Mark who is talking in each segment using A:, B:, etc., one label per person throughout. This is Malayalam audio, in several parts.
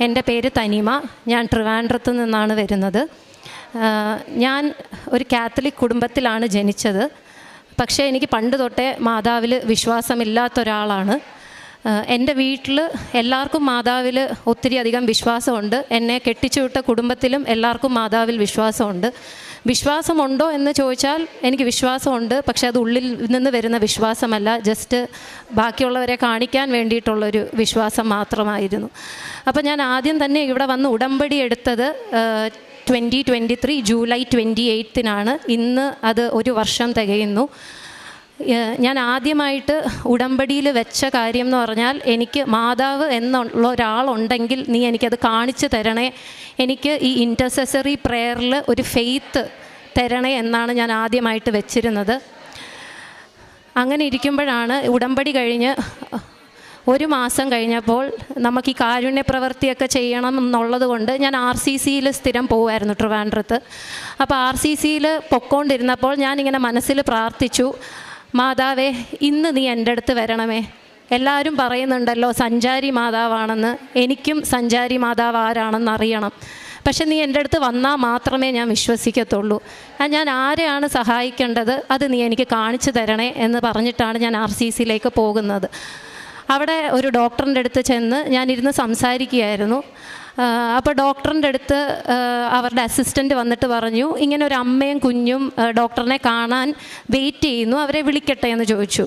A: എന്റെ പേര് തനിമ. ഞാൻ ട്രിവാൻഡ്രത്ത് നിന്നാണ് വരുന്നത്. ഞാൻ ഒരു കാത്തലിക് കുടുംബത്തിലാണ് ജനിച്ചത്. പക്ഷേ എനിക്ക് പണ്ട് തൊട്ടേ മാതാവിൽ വിശ്വാസമില്ലാത്ത ഒരാളാണ്. എന്റെ വീട്ടിൽ എല്ലാവർക്കും മാതാവിൽ ഒത്തിരി അധികം വിശ്വാസമുണ്ട്. എന്നെ കെട്ടിച്ചു വിട്ട കുടുംബത്തിലും എല്ലാവർക്കും മാതാവിൽ വിശ്വാസമുണ്ട്. വിശ്വാസമുണ്ടോ എന്ന് ചോദിച്ചാൽ എനിക്ക് വിശ്വാസമുണ്ട് പക്ഷേ അത് ഉള്ളിൽ നിന്ന് വരുന്ന വിശ്വാസമല്ല. ജസ്റ്റ് ബാക്കിയുള്ളവരെ കാണിക്കാൻ വേണ്ടിയിട്ടുള്ളൊരു വിശ്വാസം മാത്രമായിരുന്നു. അപ്പോൾ ഞാൻ ആദ്യം തന്നെ ഇവിടെ വന്ന് ഉടമ്പടി എടുത്തത് twenty twenty three July twenty എയ്ത്തിനാണ് ഇന്ന് അത് ഒരു വർഷം തികയുന്നു. ഞാൻ ആദ്യമായിട്ട് ഉടമ്പടിയിൽ വെച്ച കാര്യം എന്ന് പറഞ്ഞാൽ എനിക്ക് മാതാവ് എന്നുള്ള ഒരാളുണ്ടെങ്കിൽ നീ എനിക്കത് കാണിച്ചു തരണേ. എനിക്ക് ഈ ഇന്റർസെസറി പ്രെയറിൽ ഒരു ഫെയ്ത്ത് തരണേ എന്നാണ് ഞാൻ ആദ്യമായിട്ട് വെച്ചിരുന്നത്. അങ്ങനെ ഇരിക്കുമ്പോഴാണ് ഉടമ്പടി കഴിഞ്ഞ് ഒരു മാസം കഴിഞ്ഞപ്പോൾ നമുക്ക് ഈ കാരുണ്യ പ്രവൃത്തിയൊക്കെ ചെയ്യണം എന്നുള്ളത് കൊണ്ട് ഞാൻ ആർ സി സിയിൽ സ്ഥിരം പോകുമായിരുന്നു ട്രിവാൻഡ്രത്ത്. അപ്പോൾ ആർ സി സിയിൽ പൊക്കോണ്ടിരുന്നപ്പോൾ ഞാനിങ്ങനെ മനസ്സിൽ പ്രാർത്ഥിച്ചു മാതാവേ ഇന്ന് നീ എന്റെ അടുത്ത് വരണമേ. എല്ലാവരും പറയുന്നുണ്ടല്ലോ സഞ്ചാരി മാതാവാണെന്ന്. എനിക്കും സഞ്ചാരി മാതാവ് ആരാണെന്ന് അറിയണം. പക്ഷെ നീ എന്റെ അടുത്ത് വന്നാൽ മാത്രമേ ഞാൻ വിശ്വസിക്കത്തുള്ളൂ. ഞാൻ ആരെയാണ് സഹായിക്കേണ്ടത്? അത് നീ എനിക്ക് കാണിച്ചു തരണേ എന്ന് പറഞ്ഞിട്ടാണ് ഞാൻ ആർ സി സിയിലേക്ക് പോകുന്നത്. അവിടെ ഒരു ഡോക്ടറിന്റെ അടുത്ത് ചെന്ന് ഞാനിരുന്ന് സംസാരിക്കുകയായിരുന്നു. അപ്പോൾ ഡോക്ടറിന്റെ അടുത്ത് അവരുടെ അസിസ്റ്റന്റ് വന്നിട്ട് പറഞ്ഞു ഇങ്ങനെ ഒരു അമ്മയും കുഞ്ഞും ഡോക്ടറിനെ കാണാൻ വെയിറ്റ് ചെയ്യുന്നു അവരെ വിളിക്കട്ടെ എന്ന് ചോദിച്ചു.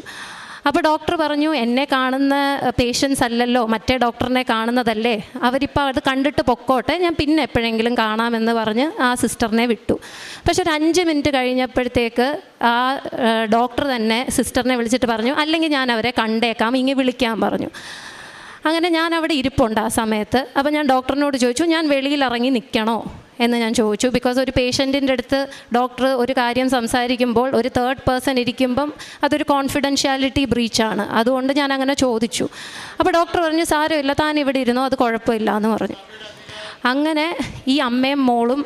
A: അപ്പോൾ ഡോക്ടർ പറഞ്ഞു എന്നെ കാണുന്ന പേഷ്യൻസ് അല്ലല്ലോ മറ്റേ ഡോക്ടറിനെ കാണുന്നതല്ലേ? അവരിപ്പോൾ അത് കണ്ടിട്ട് പൊക്കോട്ടെ ഞാൻ പിന്നെ എപ്പോഴെങ്കിലും കാണാമെന്ന് പറഞ്ഞ് ആ സിസ്റ്ററിനെ വിട്ടു. പക്ഷെ ഒരു അഞ്ച് മിനിറ്റ് കഴിഞ്ഞപ്പോഴത്തേക്ക് ആ ഡോക്ടർ തന്നെ സിസ്റ്ററിനെ വിളിച്ചിട്ട് പറഞ്ഞു അല്ലെങ്കിൽ ഞാൻ അവരെ കണ്ടേക്കാം ഇങ്ങനെ വിളിക്കാൻ പറഞ്ഞു. അങ്ങനെ ഞാൻ അവിടെ ഇരിപ്പുണ്ട് ആ സമയത്ത്. അപ്പോൾ ഞാൻ ഡോക്ടറിനോട് ചോദിച്ചു ഞാൻ വെളിയിൽ ഇറങ്ങി നിൽക്കണോ എന്ന് ഞാൻ ചോദിച്ചു. ബിക്കോസ് ഒരു പേഷ്യന്റിന്റെ അടുത്ത് ഡോക്ടർ ഒരു കാര്യം സംസാരിക്കുമ്പോൾ ഒരു തേർഡ് പേഴ്സൺ ഇരിക്കുമ്പം അതൊരു കോൺഫിഡൻഷ്യാലിറ്റി ബ്രീച്ചാണ് അതുകൊണ്ട് ഞാൻ അങ്ങനെ ചോദിച്ചു. അപ്പോൾ ഡോക്ടർ പറഞ്ഞു സാരമില്ല താൻ ഇവിടെ ഇരുന്നോ? അത് കുഴപ്പമില്ല എന്ന് പറഞ്ഞു. അങ്ങനെ ഈ അമ്മയും മോളും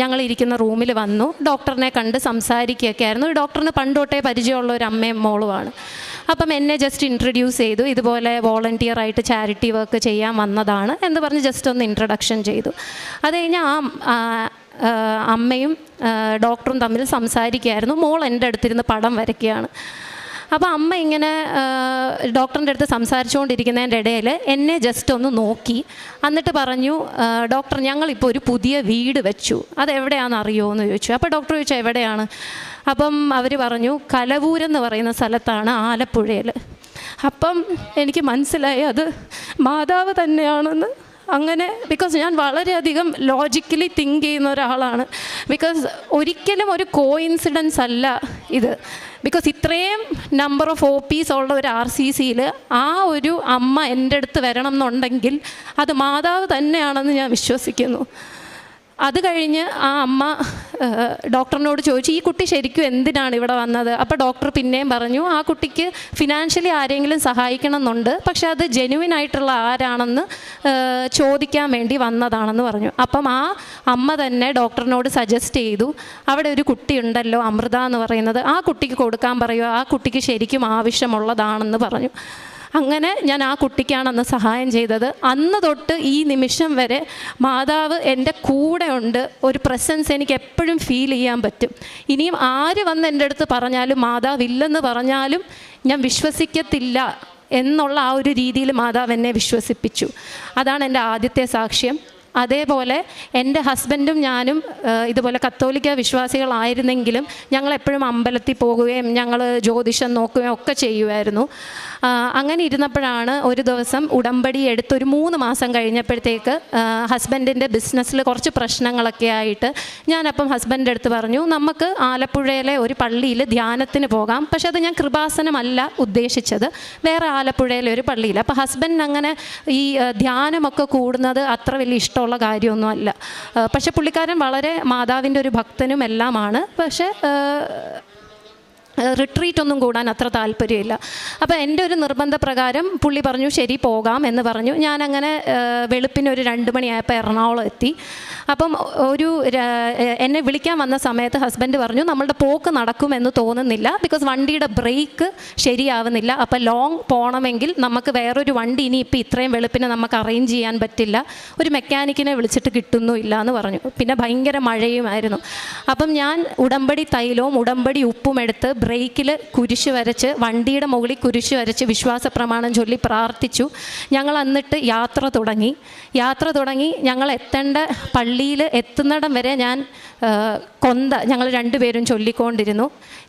A: ഞങ്ങൾ ഇരിക്കുന്ന റൂമിൽ വന്നു. ഡോക്ടറിനെ കണ്ട് സംസാരിക്കുകയൊക്കെ ആയിരുന്നു. ഡോക്ടറിന് പണ്ടോട്ടേ പരിചയമുള്ള ഒരു അമ്മയും മോളുമാണ്. അപ്പം എന്നെ ജസ്റ്റ് ഇൻട്രൊഡ്യൂസ് ചെയ്തു. ഇതുപോലെ വോളണ്ടിയർ ആയിട്ട് ചാരിറ്റി വർക്ക് ചെയ്യാൻ വന്നതാണ് എന്ന് പറഞ്ഞ് ജസ്റ്റ് ഒന്ന് ഇൻട്രൊഡക്ഷൻ ചെയ്തു. അത് കഴിഞ്ഞാൽ ആ അമ്മയും ഡോക്ടറും തമ്മിൽ സംസാരിക്കുകയായിരുന്നു. മോൾ എന്റെ അടുത്തിരുന്ന് പടം വരയ്ക്കുകയാണ്. അപ്പോൾ അമ്മ ഇങ്ങനെ ഡോക്ടറിന്റെ അടുത്ത് സംസാരിച്ചുകൊണ്ടിരിക്കുന്നതിന്റെ ഇടയിൽ എന്നെ ജസ്റ്റ് ഒന്ന് നോക്കി. എന്നിട്ട് പറഞ്ഞു ഡോക്ടർ ഞങ്ങളിപ്പോൾ ഒരു പുതിയ വീട് വെച്ചു. അതെവിടെയാണെന്ന് അറിയുമോ എന്ന് ചോദിച്ചു. അപ്പോൾ ഡോക്ടർ ചോദിച്ചു എവിടെയാണ്? അപ്പം അവർ പറഞ്ഞു കലവൂരെന്ന് പറയുന്ന സ്ഥലത്താണ് ആലപ്പുഴയിൽ അപ്പം എനിക്ക് മനസ്സിലായി അത് മാതാവ് തന്നെയാണെന്ന്. അങ്ങനെ ബിക്കോസ് ഞാൻ വളരെയധികം ലോജിക്കലി തിങ്ക് ചെയ്യുന്ന ഒരാളാണ്. ബിക്കോസ് ഒരിക്കലും ഒരു കോയിൻസിഡൻസ് അല്ല ഇത്. ബിക്കോസ് ഇത്രയും നമ്പർ ഓഫ് ഒ പീസ് ഉള്ള ഒരു ആർ സി സിയിൽ ആ ഒരു അമ്മ എന്റെ അടുത്ത് വരണം എന്നുണ്ടെങ്കിൽ അത് മാതാവ് തന്നെയാണെന്ന് ഞാൻ വിശ്വസിക്കുന്നു. അത് കഴിഞ്ഞ് ആ അമ്മ ഡോക്ടറിനോട് ചോദിച്ചു ഈ കുട്ടി ശരിക്കും എന്തിനാണ് ഇവിടെ വന്നത്? അപ്പോൾ ഡോക്ടർ പിന്നെയും പറഞ്ഞു ആ കുട്ടിക്ക് ഫിനാൻഷ്യലി ആരെങ്കിലും സഹായിക്കണം എന്നുണ്ട് പക്ഷെ അത് ജെനുവിൻ ആയിട്ടുള്ള ആരാണെന്ന് ചോദിക്കാൻ വേണ്ടി വന്നതാണെന്ന് പറഞ്ഞു. അപ്പം ആ അമ്മ തന്നെ ഡോക്ടറിനോട് സജസ്റ്റ് ചെയ്തു അവിടെ ഒരു കുട്ടി ഉണ്ടല്ലോ അമൃത എന്ന് പറയുന്നത് ആ കുട്ടിക്ക് കൊടുക്കാൻ പറയുക ആ കുട്ടിക്ക് ശരിക്കും ആവശ്യമുള്ളതാണെന്ന് പറഞ്ഞു. അങ്ങനെ ഞാൻ ആ കുട്ടിക്കാണ് അന്ന് സഹായം ചെയ്തത്. അന്ന് തൊട്ട് ഈ നിമിഷം വരെ മാതാവ് എന്റെ കൂടെ ഉണ്ട്. ഒരു പ്രസൻസ് എനിക്ക് എപ്പോഴും ഫീൽ ചെയ്യാൻ പറ്റും. ഇനിയും ആര് വന്ന് എന്റെ അടുത്ത് പറഞ്ഞാലും മാതാവ് ഇല്ലെന്ന് പറഞ്ഞാലും ഞാൻ വിശ്വസിക്കത്തില്ല എന്നുള്ള ആ ഒരു രീതിയിൽ മാതാവ് എന്നെ വിശ്വസിപ്പിച്ചു. അതാണ് എന്റെ ആദ്യത്തെ സാക്ഷ്യം. അതേപോലെ എന്റെ ഹസ്ബൻഡും ഞാനും ഇതുപോലെ കത്തോലിക്ക വിശ്വാസികളായിരുന്നെങ്കിലും ഞങ്ങൾ എപ്പോഴും അമ്പലത്തിൽ പോകുകയും ഞങ്ങൾ ജ്യോതിഷം നോക്കുകയും ഒക്കെ ചെയ്യുമായിരുന്നു. അങ്ങനെ ഇരുന്നപ്പോഴാണ് ഒരു ദിവസം ഉടമ്പടി എടുത്തൊരു മൂന്ന് മാസം കഴിഞ്ഞപ്പോഴത്തേക്ക് ഹസ്ബൻഡിന്റെ ബിസിനസ്സിൽ കുറച്ച് പ്രശ്നങ്ങളൊക്കെ ആയിട്ട് ഞാനപ്പം ഹസ്ബൻഡിന്റെ അടുത്ത് പറഞ്ഞു നമുക്ക് ആലപ്പുഴയിലെ ഒരു പള്ളിയിൽ ധ്യാനത്തിന് പോകാം. പക്ഷേ അത് ഞാൻ കൃപാസനമല്ല ഉദ്ദേശിച്ചത്. വേറെ ആലപ്പുഴയിലെ ഒരു പള്ളിയിൽ അപ്പോൾ ഹസ്ബൻഡ് അങ്ങനെ ഈ ധ്യാനമൊക്കെ കൂടുന്നത് അത്ര വലിയ ഇഷ്ടമുള്ള കാര്യമൊന്നുമല്ല ആ, പക്ഷെ പുള്ളിക്കാരൻ വളരെ മാതാവിന്റെ ഒരു ഭക്തനും എല്ലാമാണ്. പക്ഷേ റിട്രീറ്റ് ഒന്നും കൂടാൻ അത്ര താല്പര്യമില്ല. അപ്പോൾ എന്റെ ഒരു നിർബന്ധപ്രകാരം പുള്ളി പറഞ്ഞു ശരി പോകാം എന്ന് പറഞ്ഞു. ഞാൻ അങ്ങനെ ഒരു രണ്ട് മണിയായപ്പോൾ എറണാകുളം എത്തി. അപ്പം ഒരു എന്നെ വിളിക്കാൻ വന്ന സമയത്ത് ഹസ്ബൻഡ് പറഞ്ഞു നമ്മളുടെ പോക്ക് നടക്കുമെന്ന് തോന്നുന്നില്ല ബിക്കോസ് വണ്ടിയുടെ ബ്രേക്ക് ശരിയാവുന്നില്ല. അപ്പം ലോങ് പോകണമെങ്കിൽ നമുക്ക് വേറൊരു വണ്ടി ഇനി ഇപ്പം ഇത്രയും വെളുപ്പിന് നമുക്ക് അറേഞ്ച് ചെയ്യാൻ പറ്റില്ല. ഒരു മെക്കാനിക്കിനെ വിളിച്ചിട്ട് കിട്ടുന്നുമില്ല എന്ന് പറഞ്ഞു. പിന്നെ ഭയങ്കര മഴയുമായിരുന്നു. അപ്പം ഞാൻ ഉടമ്പടി തൈലവും ഉടമ്പടി ഉപ്പും എടുത്ത് ബ്രേക്കിൽ കുരിശ് വരച്ച് വണ്ടിയുടെ മുകളിൽ കുരിശ് വരച്ച് വിശ്വാസ പ്രമാണം ചൊല്ലി പ്രാർത്ഥിച്ചു. ഞങ്ങൾ എന്നിട്ട് യാത്ര തുടങ്ങി. യാത്ര തുടങ്ങി ഞങ്ങൾ എത്തേണ്ട പള്ളിയിൽ എത്തുന്നിടം വരെ ഞാൻ കൊന്ത ഞങ്ങൾ രണ്ടുപേരും ചൊല്ലിക്കൊണ്ടിരുന്നു.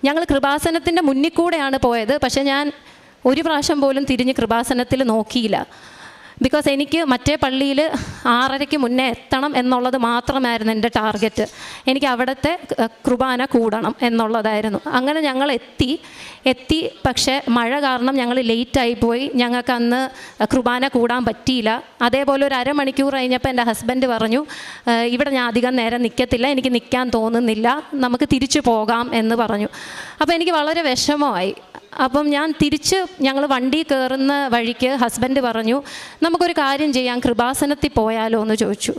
A: ഞങ്ങൾ കൃപാസനത്തിന്റെ മുന്നിൽ കൂടെയാണ് പോയത്. പക്ഷേ ഞാൻ ഒരു പ്രാവശ്യം പോലും തിരിഞ്ഞ് കൃപാസനത്തിൽ നോക്കിയില്ല. ബിക്കോസ് എനിക്ക് മറ്റേ പള്ളിയിൽ ആറരയ്ക്ക് മുന്നേ എത്തണം എന്നുള്ളത് മാത്രമായിരുന്നു എന്റെ ടാർഗറ്റ്. എനിക്ക് അവിടുത്തെ കുർബാന കൂടണം എന്നുള്ളതായിരുന്നു. അങ്ങനെ ഞങ്ങൾ എത്തി. എത്തി പക്ഷേ മഴ കാരണം ഞങ്ങൾ ലേറ്റായി പോയി. ഞങ്ങൾക്ക് അന്ന് കുർബാന കൂടാൻ പറ്റിയില്ല. അതേപോലെ ഒരു അരമണിക്കൂർ കഴിഞ്ഞപ്പോൾ എന്റെ ഹസ്ബൻഡ് പറഞ്ഞു ഇവിടെ ഞാൻ അധികം നേരം നിൽക്കത്തില്ല. എനിക്ക് നിൽക്കാൻ തോന്നുന്നില്ല. നമുക്ക് തിരിച്ചു പോകാം എന്ന് പറഞ്ഞു. അപ്പോൾ എനിക്ക് വളരെ വിഷമമായി. അപ്പം ഞാൻ തിരിച്ച് ഞങ്ങൾ വണ്ടി കയറുന്ന വഴിക്ക് ഹസ്ബൻഡ് പറഞ്ഞു നമുക്കൊരു കാര്യം ചെയ്യാം കൃപാസനത്തിൽ പോയാലോ? എന്ന് ചോദിച്ചു.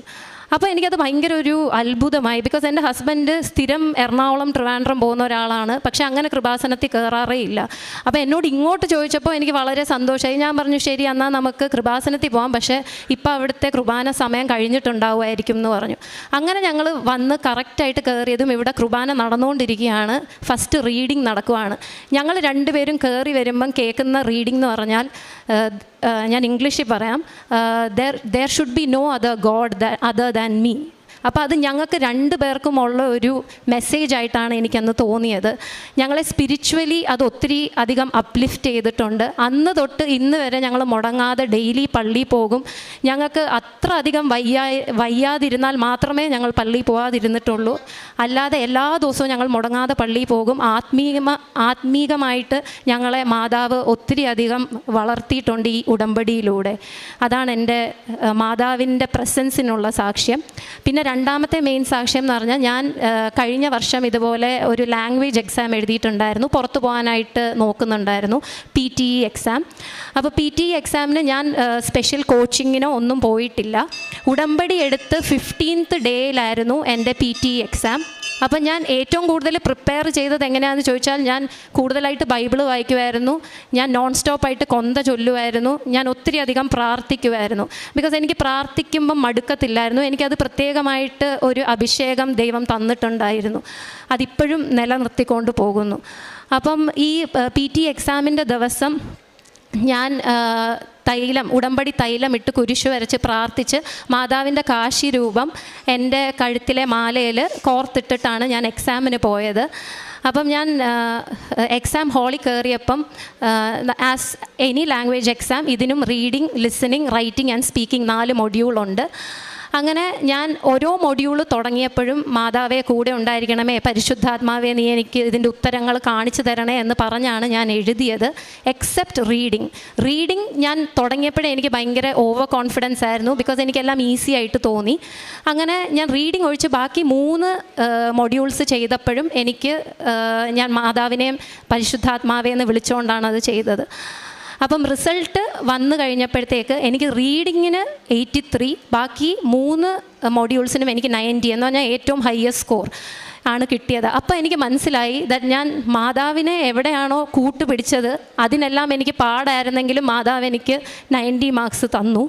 A: അപ്പോൾ എനിക്കത് ഭയങ്കര ഒരു അത്ഭുതമായി. ബിക്കോസ് എന്റെ ഹസ്ബൻഡ് സ്ഥിരം എറണാകുളം ട്രിവാൻഡ്രം പോകുന്ന ഒരാളാണ്. പക്ഷേ അങ്ങനെ കൃപാസനത്തിൽ കയറാറേ ഇല്ല. അപ്പോൾ എന്നോട് ഇങ്ങോട്ട് ചോദിച്ചപ്പോൾ എനിക്ക് വളരെ സന്തോഷമായി. ഞാൻ പറഞ്ഞു ശരി എന്നാൽ നമുക്ക് കൃപാസനത്തിൽ പോകാം പക്ഷേ ഇപ്പോൾ അവിടുത്തെ കൃപാന സമയം കഴിഞ്ഞിട്ടുണ്ടാവുമായിരിക്കും എന്ന് പറഞ്ഞു. അങ്ങനെ ഞങ്ങൾ വന്ന് കറക്റ്റായിട്ട് കയറിയതും ഇവിടെ കൃപാന നടന്നുകൊണ്ടിരിക്കുകയാണ്. ഫസ്റ്റ് റീഡിങ് നടക്കുവാണ്. ഞങ്ങൾ രണ്ടുപേരും കയറി വരുമ്പം കേൾക്കുന്ന റീഡിംഗ് എന്ന് പറഞ്ഞാൽ ഞാൻ ഇംഗ്ലീഷിൽ പറയാം. There there should be no other god other than me അപ്പോൾ അത് ഞങ്ങൾക്ക് രണ്ട് പേർക്കുമുള്ള ഒരു മെസ്സേജ് ആയിട്ടാണ് എനിക്കന്ന് തോന്നിയത്. ഞങ്ങളെ സ്പിരിച്വലി അത് ഒത്തിരി അധികം അപ്ലിഫ്റ്റ് ചെയ്തിട്ടുണ്ട്. അന്ന് തൊട്ട് ഇന്ന് വരെ ഞങ്ങൾ മുടങ്ങാതെ ഡെയിലി പള്ളി പോകും. ഞങ്ങൾക്ക് അത്ര അധികം വയ്യാ വയ്യാതിരുന്നാൽ മാത്രമേ ഞങ്ങൾ പള്ളി പോകാതിരുന്നിട്ടുള്ളൂ അല്ലാതെ എല്ലാ ദിവസവും ഞങ്ങൾ മുടങ്ങാതെ പള്ളി പോകും. ആത്മീയ ആത്മീകമായിട്ട് ഞങ്ങളെ മാതാവ് ഒത്തിരി അധികം വളർത്തിയിട്ടുണ്ട് ഈ ഉടമ്പടിയിലൂടെ. അതാണ് എന്റെ മാതാവിന്റെ പ്രസൻസിനുള്ള സാക്ഷ്യം. പിന്നെ രണ്ടാമത്തെ മെയിൻ സാക്ഷ്യം എന്ന് പറഞ്ഞാൽ ഞാൻ കഴിഞ്ഞ വർഷം ഇതുപോലെ ഒരു ലാംഗ്വേജ് എക്സാം എഴുതിയിട്ടുണ്ടായിരുന്നു. പുറത്തു പോകാനായിട്ട് നോക്കുന്നുണ്ടായിരുന്നു. പി ടി ഇ എക്സാം അപ്പോൾ പി ടി ഇ എക്സാമിന് ഞാൻ സ്പെഷ്യൽ കോച്ചിങ്ങിനോ ഒന്നും പോയിട്ടില്ല. ഉടമ്പടി എടുത്ത് ഫിഫ്റ്റീൻത്ത് ഡേയിലായിരുന്നു എന്റെ പി ടി ഇ എക്സാം അപ്പം ഞാൻ ഏറ്റവും കൂടുതൽ പ്രിപ്പയർ ചെയ്തത് എങ്ങനെയാണെന്ന് ചോദിച്ചാൽ ഞാൻ കൂടുതലായിട്ട് ബൈബിൾ വായിക്കുമായിരുന്നു ഞാൻ നോൺ സ്റ്റോപ്പായിട്ട് കൊന്ത ചൊല്ലുമായിരുന്നു ഞാൻ ഒത്തിരി അധികം പ്രാർത്ഥിക്കുമായിരുന്നു ബിക്കോസ് എനിക്ക് പ്രാർത്ഥിക്കുമ്പം മടുക്കത്തില്ലായിരുന്നു. എനിക്കത് പ്രത്യേകമായിട്ട് ഒരു അഭിഷേകം ദൈവം തന്നിട്ടുണ്ടായിരുന്നു. അതിപ്പോഴും നിലനിർത്തിക്കൊണ്ട് പോകുന്നു. അപ്പം ഈ പി ടി എക്സാമിന്റെ ദിവസം ഞാൻ തൈലം ഉടമ്പടി തൈലം ഇട്ട് കുരിശു വരച്ച് പ്രാർത്ഥിച്ച് മാതാവിന്റെ കാശി രൂപം എന്റെ കഴുത്തിലെ മാലയിൽ കോർത്തിട്ടിട്ടാണ് ഞാൻ എക്സാമിന് പോയത്. അപ്പം ഞാൻ എക്സാം ഹാളിൽ കയറിയപ്പം ആസ് എനി ലാംഗ്വേജ് എക്സാം ഇതിനും reading listening writing and speaking നാല് മൊഡ്യൂളുണ്ട് അങ്ങനെ ഞാൻ ഓരോ മൊഡ്യൂൾ തുടങ്ങിയപ്പോഴും മാതാവെ കൂടെ ഉണ്ടായിരിക്കണമേ പരിശുദ്ധാത്മാവെ നീ എനിക്ക് ഇതിന്റെ ഉത്തരങ്ങൾ കാണിച്ചു തരണേ എന്ന് പറഞ്ഞാണ് ഞാൻ എഴുതിയത്. എക്സെപ്റ്റ് റീഡിങ് റീഡിങ് ഞാൻ തുടങ്ങിയപ്പോഴേ എനിക്ക് ഭയങ്കര ഓവർ കോൺഫിഡൻസ് ആയിരുന്നു. ബിക്കോസ് എനിക്കെല്ലാം ഈസി ആയിട്ട് തോന്നി. അങ്ങനെ ഞാൻ റീഡിങ് ഒഴിച്ച് ബാക്കി മൂന്ന് മൊഡ്യൂൾസ് ചെയ്തപ്പോഴും എനിക്ക് ഞാൻ മാതാവിനെയും പരിശുദ്ധാത്മാവെ എന്ന് വിളിച്ചുകൊണ്ടാണ് അത് ചെയ്തത്. അപ്പം റിസൾട്ട് വന്നു കഴിഞ്ഞപ്പോഴത്തേക്ക് എനിക്ക് റീഡിങ്ങിന് എയ്റ്റി ത്രീ ബാക്കി മൂന്ന് മോഡ്യൂൾസിനും എനിക്ക് നയന്റി എന്ന് പറഞ്ഞാൽ ഏറ്റവും ഹയസ്റ്റ് സ്കോർ ആണ് കിട്ടിയത്. അപ്പോൾ എനിക്ക് മനസ്സിലായി ദാറ്റ് ഞാൻ മാതാവിനെ എവിടെയാണോ കൂട്ടുപിടിച്ചത് അതിനെല്ലാം എനിക്ക് പാടായിരുന്നെങ്കിലും മാതാവ് എനിക്ക് നയന്റി മാർക്സ് തന്നു.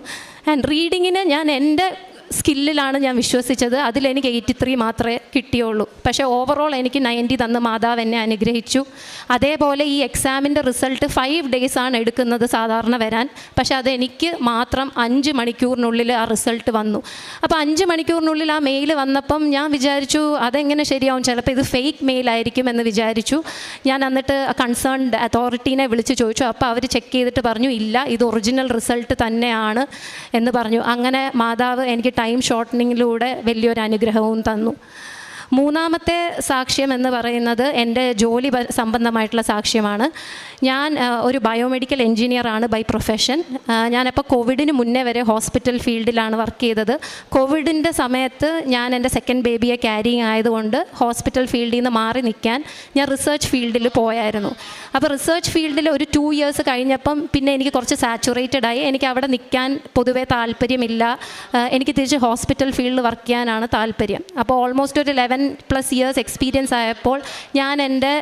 A: ആൻഡ് റീഡിങ്ങിന് ഞാൻ എന്റെ സ്കില്ലിലാണ് ഞാൻ വിശ്വസിച്ചത്. അതിലെനിക്ക് എയ്റ്റി ത്രീ മാത്രമേ കിട്ടിയുള്ളൂ. പക്ഷേ ഓവറോൾ എനിക്ക് നയന്റി തന്ന് മാതാവ് എന്നെ അനുഗ്രഹിച്ചു. അതേപോലെ ഈ എക്സാമിന്റെ റിസൾട്ട് ഫൈവ് ഡേയ്സ് ആണ് എടുക്കുന്നത് സാധാരണ വരാൻ. പക്ഷേ അതെനിക്ക് മാത്രം അഞ്ച് മണിക്കൂറിനുള്ളിൽ ആ റിസൾട്ട് വന്നു. അപ്പോൾ അഞ്ച് മണിക്കൂറിനുള്ളിൽ ആ മെയിൽ വന്നപ്പം ഞാൻ വിചാരിച്ചു അതെങ്ങനെ ശരിയാവും? ചിലപ്പോൾ ഇത് ഫേക്ക് മെയിൽ ആയിരിക്കും എന്ന് വിചാരിച്ചു. ഞാൻ എന്നിട്ട് കൺസേൺഡ് അതോറിറ്റീനെ വിളിച്ച് ചോദിച്ചു. അപ്പോൾ അവർ ചെക്ക് ചെയ്തിട്ട് പറഞ്ഞു ഇല്ല ഇത് ഒറിജിനൽ റിസൾട്ട് തന്നെയാണ് എന്ന് പറഞ്ഞു. അങ്ങനെ മാതാവ് എനിക്ക് ടൈം ഷോർട്ടനിങ്ങിലൂടെ വലിയൊരു അനുഗ്രഹവും തന്നു. മൂന്നാമത്തെ സാക്ഷ്യം എന്ന് പറയുന്നത് എന്റെ ജോലി സംബന്ധമായിട്ടുള്ള സാക്ഷ്യമാണ്. ഞാൻ ഒരു ബയോമെഡിക്കൽ എൻജിനീയറാണ് ബൈ പ്രൊഫഷൻ ഞാനപ്പോൾ കോവിഡിന് മുന്നേ വരെ ഹോസ്പിറ്റൽ ഫീൽഡിലാണ് വർക്ക് ചെയ്തത്. കോവിഡിന്റെ സമയത്ത് ഞാൻ എന്റെ സെക്കൻഡ് ബേബിയെ ക്യാരിങ് ആയതുകൊണ്ട് ഹോസ്പിറ്റൽ ഫീൽഡിൽ നിന്ന് മാറി നിൽക്കാൻ ഞാൻ റിസർച്ച് ഫീൽഡിൽ പോയായിരുന്നു. അപ്പോൾ റിസർച്ച് ഫീൽഡിൽ ഒരു ടു ഇയേഴ്സ് കഴിഞ്ഞപ്പം പിന്നെ എനിക്ക് കുറച്ച് സാച്ചുറേറ്റഡ് ആയി. എനിക്ക് അവിടെ നിൽക്കാൻ പൊതുവേ താല്പര്യമില്ല. എനിക്ക് തിരിച്ച് ഹോസ്പിറ്റൽ ഫീൽഡിൽ വർക്ക് ചെയ്യാനാണ് താല്പര്യം. അപ്പോൾ ഓൾമോസ്റ്റ് ഒരു ലെവൻ പ്ലസ് ഇയേഴ്സ് എക്സ്പീരിയൻസ് ആയപ്പോൾ ഞാൻ എന്റെ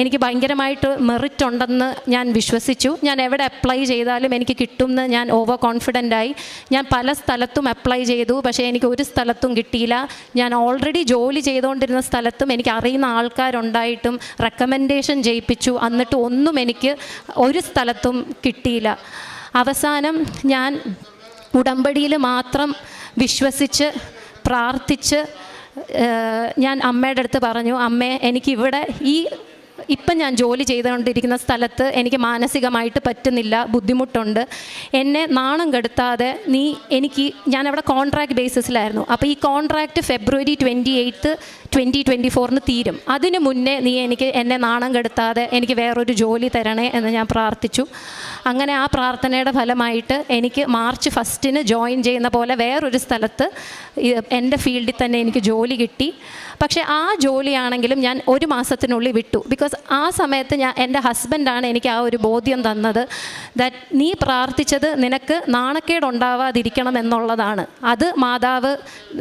A: എനിക്ക് ഭയങ്കരമായിട്ട് മെറിറ്റ് ഉണ്ടെന്ന് ഞാൻ വിശ്വസിച്ചു. ഞാൻ എവിടെ അപ്ലൈ ചെയ്താലും എനിക്ക് കിട്ടുമെന്ന് ഞാൻ ഓവർ കോൺഫിഡന്റ് ആയി. ഞാൻ പല സ്ഥലത്തും അപ്ലൈ ചെയ്തു. പക്ഷേ എനിക്ക് ഒരു സ്ഥലത്തും കിട്ടിയില്ല. ഞാൻ ഓൾറെഡി ജോലി ചെയ്തുകൊണ്ടിരുന്ന സ്ഥലത്തും എനിക്ക് അറിയുന്ന ആൾക്കാരുണ്ടായിട്ടും റെക്കമെൻഡേഷൻ ചെയ്യിപ്പിച്ചു എന്നിട്ട് ഒന്നും എനിക്ക് ഒരു സ്ഥലത്തും കിട്ടിയില്ല. അവസാനം ഞാൻ ഉടമ്പടിയിൽ മാത്രം വിശ്വസിച്ച് പ്രാർത്ഥിച്ച് ഞാൻ അമ്മയുടെ അടുത്ത് പറഞ്ഞു അമ്മേ എനിക്കിവിടെ ഈ ഇപ്പം ഞാൻ ജോലി ചെയ്തുകൊണ്ടിരിക്കുന്ന സ്ഥലത്ത് എനിക്ക് മാനസികമായിട്ട് പറ്റുന്നില്ല ബുദ്ധിമുട്ടുണ്ട്. എന്നെ നാണം കെടുത്താതെ നീ എനിക്ക് ഞാൻ കോൺട്രാക്ട് ബേസിസിലായിരുന്നു അപ്പോൾ ഈ contract February twenty eight twenty twenty ഫോറിന് തീരും. അതിന് മുന്നേ നീ എനിക്ക് എന്നെ നാണം കെടുത്താതെ എനിക്ക് വേറൊരു ജോലി തരണേ എന്ന് ഞാൻ പ്രാർത്ഥിച്ചു. അങ്ങനെ ആ പ്രാർത്ഥനയുടെ ഫലമായിട്ട് എനിക്ക് മാർച്ച് ഫസ്റ്റിന് ജോയിൻ ചെയ്യുന്ന പോലെ വേറൊരു സ്ഥലത്ത് എന്റെ ഫീൽഡിൽ തന്നെ എനിക്ക് ജോലി കിട്ടി. പക്ഷേ ആ ജോലിയാണെങ്കിലും ഞാൻ ഒരു മാസത്തിനുള്ളിൽ വിട്ടു. ബിക്കോസ് ആ സമയത്ത് ഞാൻ എന്റെ ഹസ്ബൻഡാണ് എനിക്ക് ആ ഒരു ബോധ്യം തന്നത് ദാറ്റ് നീ പ്രാർത്ഥിച്ചത് നിനക്ക് നാണക്കേടുണ്ടാവാതിരിക്കണം എന്നുള്ളതാണ് അത് മാതാവ്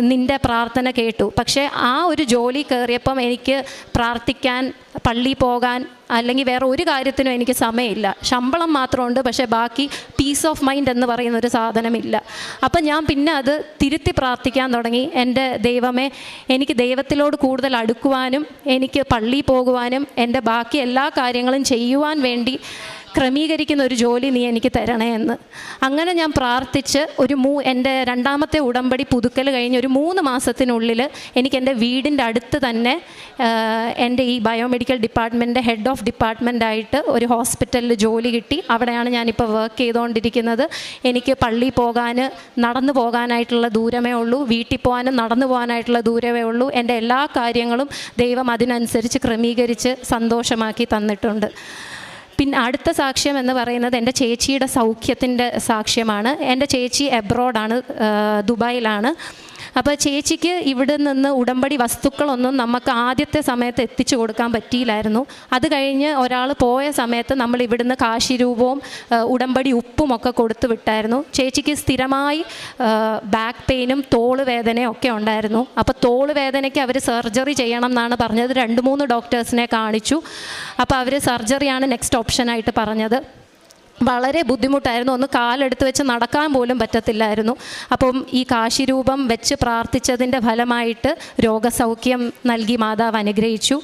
A: നിന്റെ പ്രാർത്ഥന കേട്ടു. പക്ഷേ ആ ഒരു ജോലി കയറിയപ്പം എനിക്ക് പ്രാർത്ഥിക്കാൻ പള്ളി പോകാൻ അല്ലെങ്കിൽ വേറെ ഒരു കാര്യത്തിനും എനിക്ക് സമയമില്ല. ശമ്പളം മാത്രമുണ്ട് പക്ഷേ ബാക്കി പീസ് ഓഫ് മൈൻഡ് എന്ന് പറയുന്ന ഒരു സാധനമില്ല. അപ്പം ഞാൻ പിന്നെ അത് തിരുത്തി പ്രാർത്ഥിക്കാൻ തുടങ്ങി. എന്റെ ദൈവമേ എനിക്ക് ദൈവത്തിലോട് കൂടുതൽ അടുക്കുവാനും എനിക്ക് പള്ളി പോകുവാനും എന്റെ ബാക്കി എല്ലാ കാര്യങ്ങളും ചെയ്യുവാൻ വേണ്ടി ക്രമീകരിക്കുന്ന ഒരു ജോലി നീ എനിക്ക് തരണേ എന്ന്. അങ്ങനെ ഞാൻ പ്രാർത്ഥിച്ച് ഒരു മൂ എന്റെ രണ്ടാമത്തെ ഉടമ്പടി പുതുക്കൽ കഴിഞ്ഞ് ഒരു മൂന്ന് മാസത്തിനുള്ളിൽ എനിക്ക് എന്റെ വീടിന്റെ അടുത്ത് തന്നെ എന്റെ ഈ ബയോമെഡിക്കൽ ഡിപ്പാർട്ട്മെന്റിന്റെ ഹെഡ് ഓഫ് ഡിപ്പാർട്ട്മെന്റായിട്ട് ഒരു ഹോസ്പിറ്റലിൽ ജോലി കിട്ടി. അവിടെയാണ് ഞാനിപ്പോൾ വർക്ക് ചെയ്തുകൊണ്ടിരിക്കുന്നത് എനിക്ക് പള്ളി പോകാൻ നടന്നു പോകാനായിട്ടുള്ള ദൂരമേ ഉള്ളൂ. വീട്ടിൽ പോകാനും നടന്നു പോകാനായിട്ടുള്ള ദൂരമേ ഉള്ളൂ. എന്റെ എല്ലാ കാര്യങ്ങളും ദൈവം അതിനനുസരിച്ച് ക്രമീകരിച്ച് സന്തോഷമാക്കി തന്നിട്ടുണ്ട്. പിന്നെ അടുത്ത സാക്ഷ്യം എന്ന് പറയുന്നത് എന്റെ ചേച്ചിയുടെ സൗഖ്യത്തിന്റെ സാക്ഷ്യമാണ്. എന്റെ ചേച്ചി എബ്രോഡാണ് ദുബായിലാണ്. അപ്പോൾ ചേച്ചിക്ക് ഇവിടെ നിന്ന് ഉടമ്പടി വസ്തുക്കളൊന്നും നമുക്ക് ആദ്യത്തെ സമയത്ത് എത്തിച്ചു കൊടുക്കാൻ പറ്റിയില്ലായിരുന്നു. അത് കഴിഞ്ഞ് ഒരാൾ പോയ സമയത്ത് നമ്മൾ ഇവിടുന്ന് കാശിരൂപവും ഉടമ്പടി ഉപ്പും ഒക്കെ കൊടുത്തു വിട്ടായിരുന്നു. ചേച്ചിക്ക് സ്ഥിരമായി ബാക്ക് പെയിനും തോൾ വേദനയും ഒക്കെ ഉണ്ടായിരുന്നു. അപ്പോൾ തോൾ വേദനയ്ക്ക് അവർ സർജറി ചെയ്യണം എന്നാണ് പറഞ്ഞത്. രണ്ട് മൂന്ന് ഡോക്ടേഴ്സിനെ കാണിച്ചു. അപ്പോൾ അവർ സർജറിയാണ് നെക്സ്റ്റ് ഓപ്ഷനായിട്ട് പറഞ്ഞത്. വളരെ ബുദ്ധിമുട്ടായിരുന്നു. ഒന്ന് കാലെടുത്ത് വെച്ച് നടക്കാൻ പോലും പറ്റത്തില്ലായിരുന്നു. അപ്പം ഈ കാശിരൂപം വെച്ച് പ്രാർത്ഥിച്ചതിന്റെ ഫലമായിട്ട് രോഗസൗഖ്യം നൽകി മാതാവ് അനുഗ്രഹിച്ചു.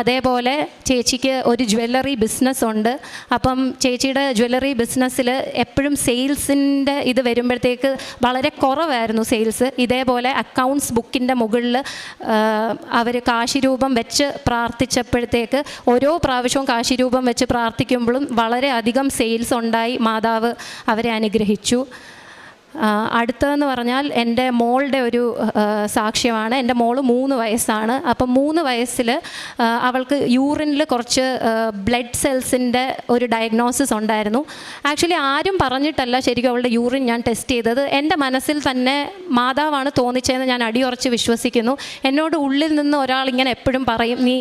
A: അതേപോലെ ചേച്ചിക്ക് ഒരു ജ്വല്ലറി ബിസിനസ് ഉണ്ട് അപ്പം ചേച്ചിയുടെ ജ്വല്ലറി ബിസിനസ്സിൽ എപ്പോഴും സെയിൽസിന്റെ ഇത് വരുമ്പോഴത്തേക്ക് വളരെ കുറവായിരുന്നു സെയിൽസ്. ഇതേപോലെ അക്കൗണ്ട്സ് ബുക്കിന്റെ മുകളിൽ അവർ കാശിരൂപം വെച്ച് പ്രാർത്ഥിച്ചപ്പോഴത്തേക്ക് ഓരോ പ്രാവശ്യവും കാശിരൂപം വെച്ച് പ്രാർത്ഥിക്കുമ്പോഴും വളരെ അധികം സെയിൽസ് ഉണ്ടായി. മാതാവ് അവരെ അനുഗ്രഹിച്ചു. അടുത്തതെന്ന് പറഞ്ഞാൽ എന്റെ മോളുടെ ഒരു സാക്ഷ്യമാണ്. എന്റെ മോൾ മൂന്ന് വയസ്സാണ്. അപ്പം മൂന്ന് വയസ്സിൽ അവൾക്ക് യൂറിനിൽ കുറച്ച് ബ്ലഡ് സെൽസിന്റെ ഒരു ഡയഗ്നോസിസ് ഉണ്ടായിരുന്നു. ആക്ച്വലി ആരും പറഞ്ഞിട്ടല്ല ശരിക്കും അവളുടെ യൂറിൻ ഞാൻ ടെസ്റ്റ് ചെയ്തത്. എന്റെ മനസ്സിൽ തന്നെ മാതാവാണ് തോന്നിച്ചതെന്ന് ഞാൻ അടിയുറച്ച് വിശ്വസിക്കുന്നു. എന്നോട് ഉള്ളിൽ നിന്ന് ഒരാൾ ഇങ്ങനെ എപ്പോഴും പറയും നീ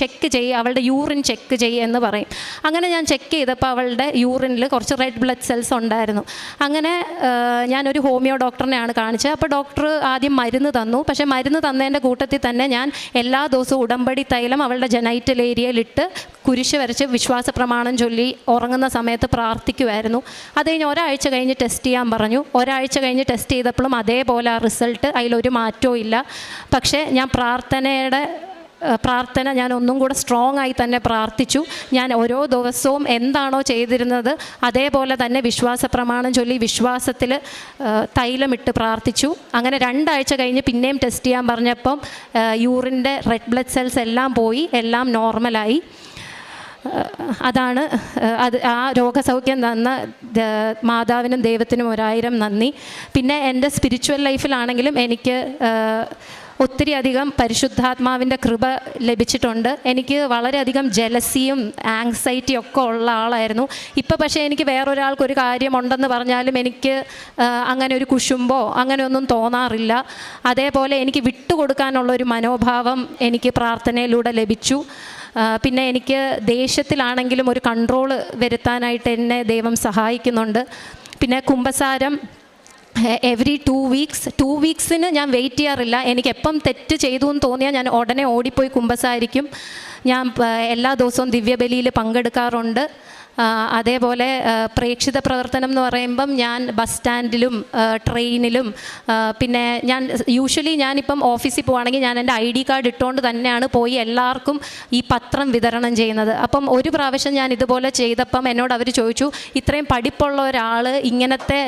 A: ചെക്ക് ചെയ് അവളുടെ യൂറിൻ ചെക്ക് ചെയ് എന്ന് പറയും. അങ്ങനെ ഞാൻ ചെക്ക് ചെയ്തപ്പോൾ അവളുടെ യൂറിനിൽ കുറച്ച് റെഡ് ബ്ലഡ് സെൽസ് ഉണ്ടായിരുന്നു. അങ്ങനെ ഞാനൊരു ഹോമിയോ ഡോക്ടറിനെയാണ് കാണിച്ചത്. അപ്പോൾ ഡോക്ടർ ആദ്യം മരുന്ന് തന്നു. പക്ഷേ മരുന്ന് തന്നതിന്റെ കൂട്ടത്തിൽ തന്നെ ഞാൻ എല്ലാ ദിവസവും ഉടമ്പടി തൈലം അവളുടെ ജനൈറ്റൽ ഏരിയയിലിട്ട് കുരിശ് വരച്ച് വിശ്വാസ പ്രമാണം ചൊല്ലി ഉറങ്ങുന്ന സമയത്ത് പ്രാർത്ഥിക്കുമായിരുന്നു അത് കഴിഞ്ഞ് ഒരാഴ്ച കഴിഞ്ഞ് ടെസ്റ്റ് ചെയ്യാൻ പറഞ്ഞു. ഒരാഴ്ച കഴിഞ്ഞ് ടെസ്റ്റ് ചെയ്തപ്പോഴും അതേപോലെ ആ റിസൾട്ട് അതിലൊരു മാറ്റവും ഇല്ല. പക്ഷേ ഞാൻ പ്രാർത്ഥനയുടെ പ്രാർത്ഥന ഞാൻ ഒന്നും കൂടെ സ്ട്രോങ് ആയി തന്നെ പ്രാർത്ഥിച്ചു. ഞാൻ ഓരോ ദിവസവും എന്താണോ ചെയ്തിരുന്നത് അതേപോലെ തന്നെ വിശ്വാസ പ്രമാണം ചൊല്ലി വിശ്വാസത്തിൽ തൈലമിട്ട് പ്രാർത്ഥിച്ചു. അങ്ങനെ രണ്ടാഴ്ച കഴിഞ്ഞ് പിന്നെയും ടെസ്റ്റ് ചെയ്യാൻ പറഞ്ഞപ്പം യൂറിന്റെ റെഡ് ബ്ലഡ് സെൽസ് എല്ലാം പോയി എല്ലാം നോർമലായി അതാണ് അത് ആ രോഗസൗഖ്യം തന്ന മാതാവിനും ദൈവത്തിനും ഒരായിരം നന്ദി. പിന്നെ എന്റെ സ്പിരിച്വൽ ലൈഫിലാണെങ്കിലും എനിക്ക് ഒത്തിരി അധികം പരിശുദ്ധാത്മാവിന്റെ കൃപ ലഭിച്ചിട്ടുണ്ട്. എനിക്ക് വളരെയധികം ജലസിയും ആങ്സൈറ്റിയും ഒക്കെ ഉള്ള ആളായിരുന്നു. ഇപ്പം പക്ഷേ എനിക്ക് വേറൊരാൾക്ക് ഒരു കാര്യമുണ്ടെന്ന് പറഞ്ഞാലും എനിക്ക് അങ്ങനെ ഒരു കുശുമ്പോ അങ്ങനെയൊന്നും തോന്നാറില്ല. അതേപോലെ എനിക്ക് വിട്ടുകൊടുക്കാനുള്ള ഒരു മനോഭാവം എനിക്ക് പ്രാർത്ഥനയിലൂടെ ലഭിച്ചു. പിന്നെ എനിക്ക് ദേഷ്യത്തിലാണെങ്കിലും ഒരു കൺട്രോൾ വരുത്താനായിട്ട് എന്നെ ദൈവം സഹായിക്കുന്നുണ്ട്. പിന്നെ കുംഭസാരം എവറി ടു വീക്സ് ടു വീക്സിന് ഞാൻ വെയിറ്റ് ചെയ്യാറില്ല. എനിക്ക് എപ്പം തെറ്റ് ചെയ്തു എന്ന് തോന്നിയാൽ ഞാൻ ഉടനെ ഓടിപ്പോയി കുമ്പസാരിക്കും. ഞാൻ എല്ലാ ദിവസവും ദിവ്യബലിയിൽ പങ്കെടുക്കാറുണ്ട്. അതേപോലെ പ്രേക്ഷിത പ്രവർത്തനം എന്ന് പറയുമ്പം ഞാൻ ബസ് സ്റ്റാൻഡിലും ട്രെയിനിലും പിന്നെ ഞാൻ യൂഷ്വലി ഞാനിപ്പം ഓഫീസിൽ പോവുകയാണെങ്കിൽ ഞാൻ എന്റെ ഐ ഡി കാർഡ് ഇട്ടുകൊണ്ട് തന്നെയാണ് പോയി എല്ലാവർക്കും ഈ പത്രം വിതരണം ചെയ്യുന്നത്. അപ്പം ഒരു പ്രാവശ്യം ഞാൻ ഇതുപോലെ ചെയ്തപ്പം എന്നോട് അവർ ചോദിച്ചു ഇത്രയും പഠിപ്പുള്ള ഒരാൾ ഇങ്ങനത്തെ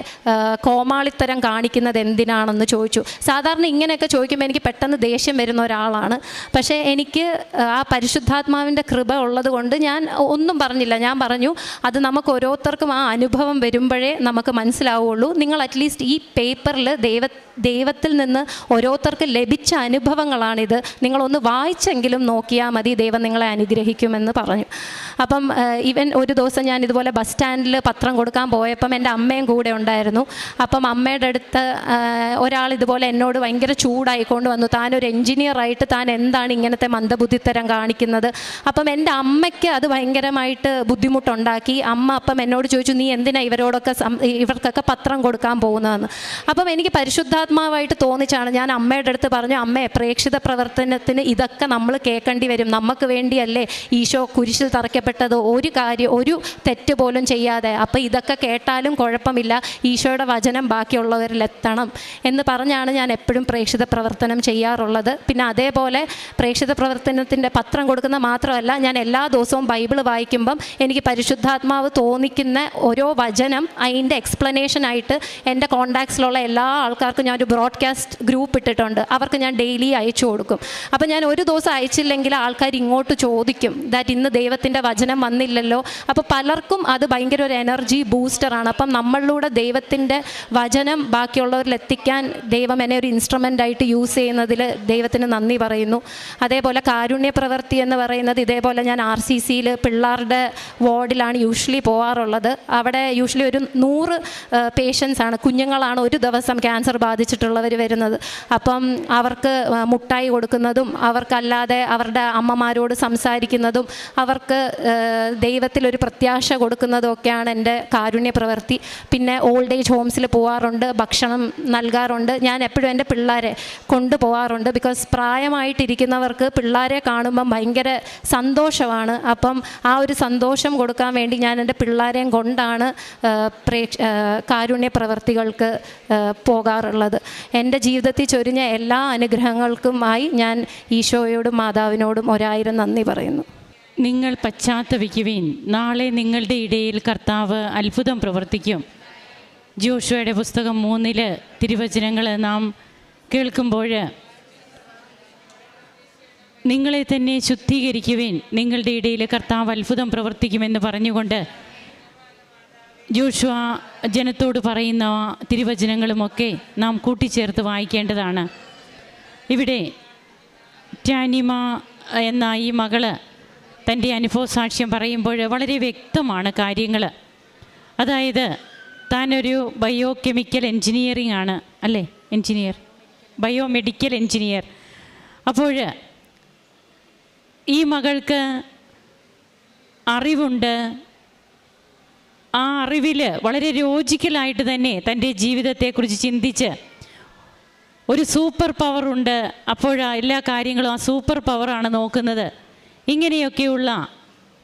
A: കോമാളിത്തരം കാണിക്കുന്നത് എന്തിനാണെന്ന് ചോദിച്ചു. സാധാരണ ഇങ്ങനെയൊക്കെ ചോദിക്കുമ്പോൾ എനിക്ക് പെട്ടെന്ന് ദേഷ്യം വരുന്ന ഒരാളാണ്. പക്ഷേ എനിക്ക് ആ പരിശുദ്ധാത്മാവിന്റെ കൃപ ഉള്ളത് കൊണ്ട് ഞാൻ ഒന്നും പറഞ്ഞില്ല. ഞാൻ പറഞ്ഞു അത് നമുക്ക് ഓരോരുത്തർക്കും ആ അനുഭവം വരുമ്പോഴേ നമുക്ക് മനസ്സിലാവുള്ളൂ. നിങ്ങൾ അറ്റ്ലീസ്റ്റ് ഈ പേപ്പറിൽ ദൈവ ദൈവത്തിൽ നിന്ന് ഓരോരുത്തർക്ക് ലഭിച്ച അനുഭവങ്ങളാണിത്. നിങ്ങളൊന്ന് വായിച്ചെങ്കിലും നോക്കിയാൽ മതി ദൈവം നിങ്ങളെ അനുഗ്രഹിക്കുമെന്ന് പറഞ്ഞു. അപ്പം ഇവൻ ഒരു ദിവസം ഞാൻ ഇതുപോലെ ബസ് സ്റ്റാൻഡിൽ പത്രം കൊടുക്കാൻ പോയപ്പം എന്റെ അമ്മയും കൂടെ ഉണ്ടായിരുന്നു. അപ്പം അമ്മയുടെ അടുത്ത് ഒരാൾ ഇതുപോലെ എന്നോട് ഭയങ്കര ചൂടായിക്കൊണ്ട് വന്നു. താനൊരു എൻജിനീയറായിട്ട് താൻ എന്താണ് ഇങ്ങനത്തെ മന്ദബുദ്ധിത്തരം കാണിക്കുന്നത്? അപ്പം എന്റെ അമ്മയ്ക്ക് അത് ഭയങ്കരമായിട്ട് ബുദ്ധിമുട്ടുണ്ടാക്കി അമ്മ അപ്പം എന്നോട് ചോദിച്ചു നീ എന്തിനാ ഇവരോടൊക്കെ ഇവർക്കൊക്കെ പത്രം കൊടുക്കാൻ പോകുന്നതെന്ന്? അപ്പം എനിക്ക് പരിശുദ്ധാത്മാവായിട്ട് തോന്നിച്ചാണ് ഞാൻ അമ്മയുടെ അടുത്ത് പറഞ്ഞു അമ്മേ പ്രേക്ഷിത പ്രവർത്തനത്തിന് ഇതൊക്കെ നമ്മൾ കേൾക്കേണ്ടി വരും. നമുക്ക് വേണ്ടിയല്ലേ ഈശോ കുരിശിൽ തറയ്ക്കപ്പെട്ടത്. ഒരു കാര്യം ഒരു തെറ്റ് പോലും ചെയ്യാതെ. അപ്പം ഇതൊക്കെ കേട്ടാലും കുഴപ്പമില്ല. ഈശോയുടെ വചനം ബാക്കിയുള്ളവരിലെത്തണം എന്ന് പറഞ്ഞാണ് ഞാൻ എപ്പോഴും പ്രേക്ഷിത പ്രവർത്തനം ചെയ്യാറുള്ളത്. പിന്നെ അതേപോലെ പ്രേക്ഷിത പ്രവർത്തനത്തിന്റെ പത്രം കൊടുക്കുന്ന മാത്രമല്ല ഞാൻ എല്ലാ ദിവസവും ബൈബിൾ വായിക്കുമ്പം എനിക്ക് പരിശുദ്ധാത്മാവ് തോന്നിക്കുന്ന ഓരോ വചനം അതിന്റെ എക്സ്പ്ലനേഷനായിട്ട് എന്റെ കോണ്ടാക്ട്സിലുള്ള എല്ലാ ആൾക്കാർക്കും ഞാനൊരു ബ്രോഡ്കാസ്റ്റ് ഗ്രൂപ്പ് ഇട്ടിട്ടുണ്ട്. അവർക്ക് ഞാൻ ഡെയിലി അയച്ചു കൊടുക്കും. അപ്പം ഞാൻ ഒരു ദിവസം അയച്ചില്ലെങ്കിൽ ആൾക്കാർ ഇങ്ങോട്ട് ചോദിക്കും ദാറ്റ് ഇന്ന് ദൈവത്തിന്റെ വചനം വന്നില്ലല്ലോ. അപ്പോൾ പലർക്കും അത് ഭയങ്കര ഒരു എനർജി ബൂസ്റ്ററാണ് അപ്പം നമ്മളിലൂടെ ദൈവത്തിന്റെ വചനം ബാക്കിയുള്ളവരിൽ എത്തിക്കാൻ ദൈവം എന്നെ ഒരു ഇൻസ്ട്രുമെന്റ് ആയിട്ട് യൂസ് ചെയ്യുന്നതിൽ ദൈവത്തിന് നന്ദി പറയുന്നു. അതേപോലെ കാരുണ്യ പ്രവൃത്തി എന്ന് പറയുന്നത് ഇതേപോലെ ഞാൻ ആർ സി സിയിൽ പിള്ളേരുടെ വാർഡിലാണ് യൂഷ്വലി പോകാറുള്ളത് അവിടെ യൂഷ്വലി ഒരു നൂറ് പേഷ്യൻസാണ്. കുഞ്ഞുങ്ങളാണ് ഒരു ദിവസം ക്യാൻസർ ബാധിച്ചിട്ടുള്ളവർ വരുന്നത്. അപ്പം അവർക്ക് മുട്ടായി കൊടുക്കുന്നതും അവർക്കല്ലാതെ അവരുടെ അമ്മമാരോട് സംസാരിക്കുന്നതും അവർക്ക് ദൈവത്തിലൊരു പ്രത്യാശ കൊടുക്കുന്നതും ഒക്കെയാണ് എന്റെ കാരുണ്യ പ്രവൃത്തി പിന്നെ ഓൾഡ് ഏജ് ഹോംസിൽ പോകാറുണ്ട് ഭക്ഷണം നൽകാറുണ്ട്. ഞാൻ എപ്പോഴും എന്റെ പിള്ളേരെ കൊണ്ടുപോകാറുണ്ട് ബിക്കോസ് പ്രായമായിട്ടിരിക്കുന്നവർക്ക് പിള്ളേരെ കാണുമ്പം ഭയങ്കര സന്തോഷമാണ്. അപ്പം ആ ഒരു സന്തോഷം കൊടുക്കാൻ വേണ്ടി ഞാൻ എന്റെ പിള്ളേരെയും കൊണ്ടാണ് പ്രേക്ഷ കാരുണ്യ പ്രവർത്തികൾക്ക് പോകാറുള്ളത്. എന്റെ ജീവിതത്തിൽ ചൊരിഞ്ഞ എല്ലാ അനുഗ്രഹങ്ങൾക്കുമായി ഞാൻ ഈശോയോടും മാതാവിനോടും ഒരായിരം നന്ദി പറയുന്നു.
B: നിങ്ങൾ പശ്ചാത്തപിക്കുവിൻ. നാളെ നിങ്ങളുടെ ഇടയിൽ കർത്താവ് അത്ഭുതം പ്രവർത്തിക്കും. ജോഷുവയുടെ പുസ്തകം മൂന്നിൽ തിരുവചനങ്ങൾ നാം കേൾക്കുമ്പോൾ നിങ്ങളെ തന്നെ ശുദ്ധീകരിക്കുവേൻ. നിങ്ങളുടെ ഇടയിൽ കർത്താവ് അത്ഭുതം പ്രവർത്തിക്കുമെന്ന് പറഞ്ഞുകൊണ്ട് ജോഷുവ ജനത്തോട് പറയുന്ന തിരുവചനങ്ങളുമൊക്കെ നാം കൂട്ടിച്ചേർത്ത് വായിക്കേണ്ടതാണ്. ഇവിടെ ടാനിമ എന്ന ഈ മകൾ തന്റെ അനുഭവ സാക്ഷ്യം പറയുമ്പോൾ വളരെ വ്യക്തമാണ് കാര്യങ്ങൾ അതായത് താനൊരു ബയോ കെമിക്കൽ എൻജിനീയറിംഗ് ആണ് അല്ലേ? എൻജിനീയർ. Bio medical engineer. അപ്പോൾ ഈ മകൾക്ക് അറിവുണ്ട്. ആ അറിവിൽ വളരെ ലോജിക്കലായിട്ട് തന്നെ തന്റെ ജീവിതത്തെക്കുറിച്ച് ചിന്തിച്ച് ഒരു സൂപ്പർ പവർ ഉണ്ട്. അപ്പോൾ എല്ലാ കാര്യങ്ങളും ആ സൂപ്പർ പവറാണ് നോക്കുന്നത്. ഇങ്ങനെയൊക്കെയുള്ള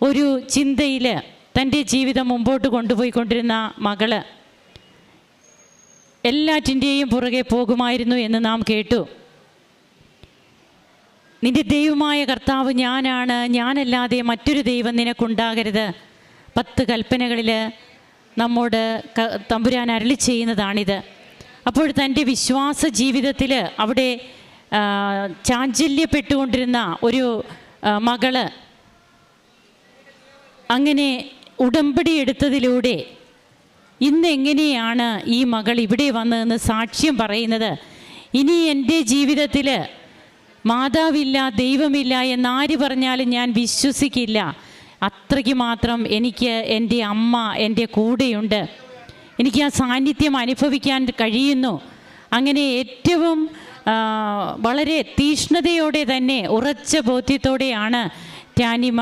B: ഒരു ചിന്തയിൽ തന്റെ ജീവിതം മുമ്പോട്ട് കൊണ്ടുപോയിക്കൊണ്ടിരുന്ന മകൾ എല്ലാറ്റിന്റെയും പുറകെ പോകുമായിരുന്നു എന്ന് നാം കേട്ടു. നിന്റെ ദൈവമായ കർത്താവ് ഞാനാണ്. ഞാനല്ലാതെ മറ്റൊരു ദൈവം നിനക്കുണ്ടാകരുത്. പത്ത് കൽപ്പനകളിൽ നമ്മോട് തമ്പുരാൻ അരളി ചെയ്യുന്നതാണിത്. അപ്പോൾ തന്റെ വിശ്വാസ ജീവിതത്തിൽ അവിടെ ചാഞ്ചല്യപ്പെട്ടുകൊണ്ടിരുന്ന ഒരു മകൾ അങ്ങനെ ഉടമ്പടി എടുത്തതിലൂടെ ഇന്ന് എങ്ങനെയാണ് ഈ മകൾ ഇവിടെ വന്നതെന്ന് സാക്ഷ്യം പറയുന്നത്? ഇനി എന്റെ ജീവിതത്തിൽ മാതാവില്ല ദൈവമില്ല എന്ന് എന്നാര് പറഞ്ഞാലും ഞാൻ വിശ്വസിക്കില്ല. അത്രയ്ക്ക് മാത്രം എനിക്ക് എന്റെ അമ്മ എന്റെ കൂടെയുണ്ട്. എനിക്ക് ആ സാന്നിധ്യം അനുഭവിക്കാൻ കഴിയുന്നു. അങ്ങനെ ഏറ്റവും വളരെ തീഷ്ണതയോടെ തന്നെ ഉറച്ച ബോധ്യത്തോടെയാണ് ടാനിമ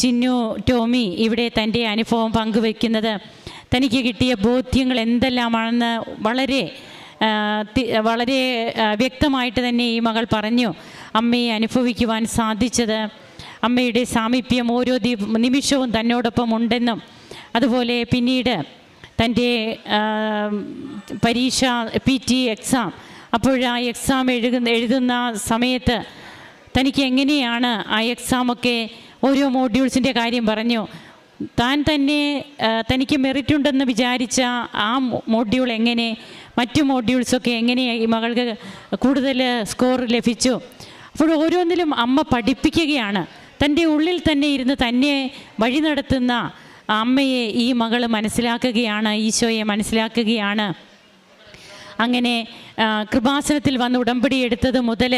B: ചിന്നു ടോമി ഇവിടെ തന്റെ അനുഭവം പങ്കുവെക്കുന്നത്. തനിക്ക് കിട്ടിയ ബോധ്യങ്ങൾ എന്തെല്ലാമാണെന്ന് വളരെ വളരെ വ്യക്തമായിട്ട് തന്നെ ഈ മകൾ പറഞ്ഞു. അമ്മയെ അനുഭവിക്കുവാൻ സാധിച്ചത്. അമ്മയുടെ സാമീപ്യം ഓരോ നിമിഷവും തന്നോടൊപ്പം ഉണ്ടെന്നും അതുപോലെ പിന്നീട് തന്റെ പരീക്ഷ പി ടി എക്സാം അപ്പോഴാ എക്സാം എഴുതുന്ന എഴുതുന്ന സമയത്ത് തനിക്ക് എങ്ങനെയാണ് ആ എക്സാമൊക്കെ ഓരോ മോഡ്യൂൾസിന്റെ കാര്യം പറഞ്ഞു. താൻ തന്നെ തനിക്ക് മെറിറ്റ് ഉണ്ടെന്ന് വിചാരിച്ച ആ മോഡ്യൂൾ എങ്ങനെ മറ്റു മോഡ്യൂൾസൊക്കെ എങ്ങനെ ഈ മകൾക്ക് കൂടുതൽ സ്കോർ ലഭിച്ചു. അപ്പോൾ ഓരോന്നിലും അമ്മ പഠിപ്പിക്കുകയാണ്. തന്റെ ഉള്ളിൽ തന്നെ ഇരുന്ന് തന്നെ വഴി നടത്തുന്ന അമ്മയെ ഈ മകൾ മനസ്സിലാക്കുകയാണ് ഈശോയെ മനസ്സിലാക്കുകയാണ്. അങ്ങനെ കൃപാസനത്തിൽ വന്ന് ഉടമ്പടി എടുത്തത് മുതൽ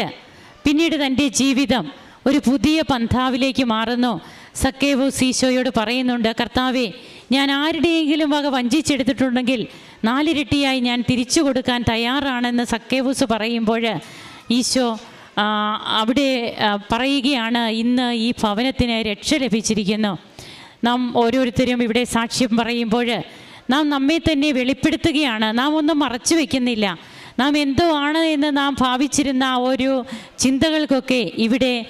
B: പിന്നീട് തന്റെ ജീവിതം ഒരു പുതിയ പന്ഥാവിലേക്ക് മാറുന്നു. സക്കേവു ഈശോയോട് പറയുന്നുണ്ട് കർത്താവേ ഞാൻ ആരുടെയെങ്കിലും വക വഞ്ചിച്ചെടുത്തിട്ടുണ്ടെങ്കിൽ നാലിരട്ടിയായി ഞാൻ തിരിച്ചു കൊടുക്കാൻ തയ്യാറാണെന്ന് സക്കേവൂസ് പറയുമ്പോൾ ഈശോ അവിടെ പറയുകയാണ് ഇന്ന് ഈ ഭവനത്തിന് രക്ഷ ലഭിച്ചിരിക്കുന്നു. നാം ഓരോരുത്തരും ഇവിടെ സാക്ഷ്യം പറയുമ്പോൾ നാം നമ്മെ തന്നെ വെളിപ്പെടുത്തുകയാണ്. നാം ഒന്നും മറച്ചു വയ്ക്കുന്നില്ല നാം എന്തോ ആണ് എന്ന് നാം ഭാവിച്ചിരുന്ന ആ ഒരു ചിന്തകൾക്കൊക്കെ ഇവിടെ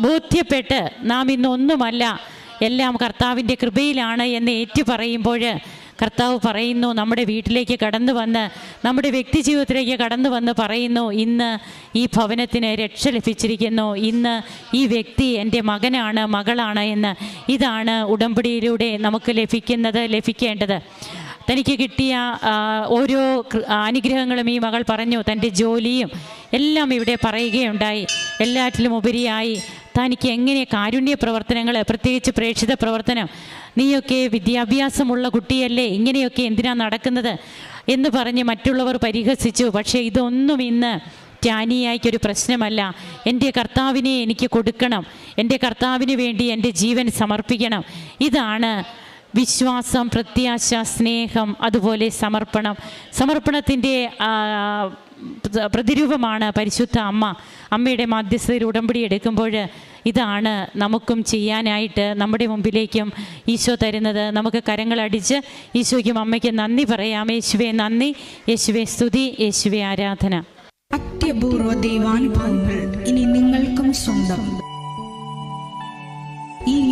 B: ബോധ്യപ്പെട്ട് നാം ഇന്നൊന്നുമല്ല എല്ലാം കർത്താവിന്റെ കൃപയിലാണ് എന്ന് ഏറ്റു പറയുമ്പോൾ കർത്താവ് പറയുന്നു നമ്മുടെ വീട്ടിലേക്ക് കടന്നു വന്ന് നമ്മുടെ വ്യക്തി ജീവിതത്തിലേക്ക് കടന്നു വന്ന് പറയുന്നു ഇന്ന് ഈ ഭവനത്തിന് രക്ഷ ലഭിച്ചിരിക്കുന്നു. ഇന്ന് ഈ വ്യക്തി എന്റെ മകനാണ് മകളാണ് എന്ന്. ഇതാണ് ഉടമ്പടിയിലൂടെ നമുക്ക് ലഭിക്കുന്നത് ലഭിക്കേണ്ടത്. തനിക്ക് കിട്ടിയ ഓരോ അനുഗ്രഹങ്ങളും ഈ മകൾ പറഞ്ഞു. തന്റെ ജോലിയും എല്ലാം ഇവിടെ പറയുകയുണ്ടായി. എല്ലാറ്റിലും ഉപരിയായി. തനിക്ക് എങ്ങനെ കാരുണ്യ പ്രവർത്തനങ്ങൾ പ്രത്യേകിച്ച് പ്രേക്ഷിത പ്രവർത്തനം നീയൊക്കെ വിദ്യാഭ്യാസമുള്ള കുട്ടിയല്ലേ ഇങ്ങനെയൊക്കെ എന്തിനാ നടക്കുന്നത് എന്ന് പറഞ്ഞ് മറ്റുള്ളവർ പരിഹസിച്ചു. പക്ഷേ ഇതൊന്നും ഇന്ന് ടാനിയായിക്കൊരു പ്രശ്നമല്ല. എന്റെ കർത്താവിനെ എനിക്ക് കൊടുക്കണം. എന്റെ കർത്താവിന് വേണ്ടി എന്റെ ജീവൻ സമർപ്പിക്കണം. ഇതാണ് വിശ്വാസം പ്രത്യാശ സ്നേഹം അതുപോലെ സമർപ്പണം. സമർപ്പണത്തിന്റെ പ്രതിരൂപമാണ് പരിശുദ്ധ അമ്മ. അമ്മയുടെ മാധ്യസ്ഥയിൽ ഉടമ്പടി എടുക്കുമ്പോൾ ഇതാണ് നമുക്കും ചെയ്യാനായിട്ട് നമ്മുടെ മുമ്പിലേക്കും ഈശോ തരുന്നത്. നമുക്ക് കരങ്ങളടിച്ച് ഈശോയ്ക്കും അമ്മയ്ക്കും നന്ദി പറയാം. യേശുവെ നന്ദി. യേശുവെ സ്തുതി. യേശുവെ ആരാധന.
C: അത്യപൂർവ ദൈവാനുഭവങ്ങൾ ഇനി നിങ്ങൾക്കും സ്വന്തം. ഈ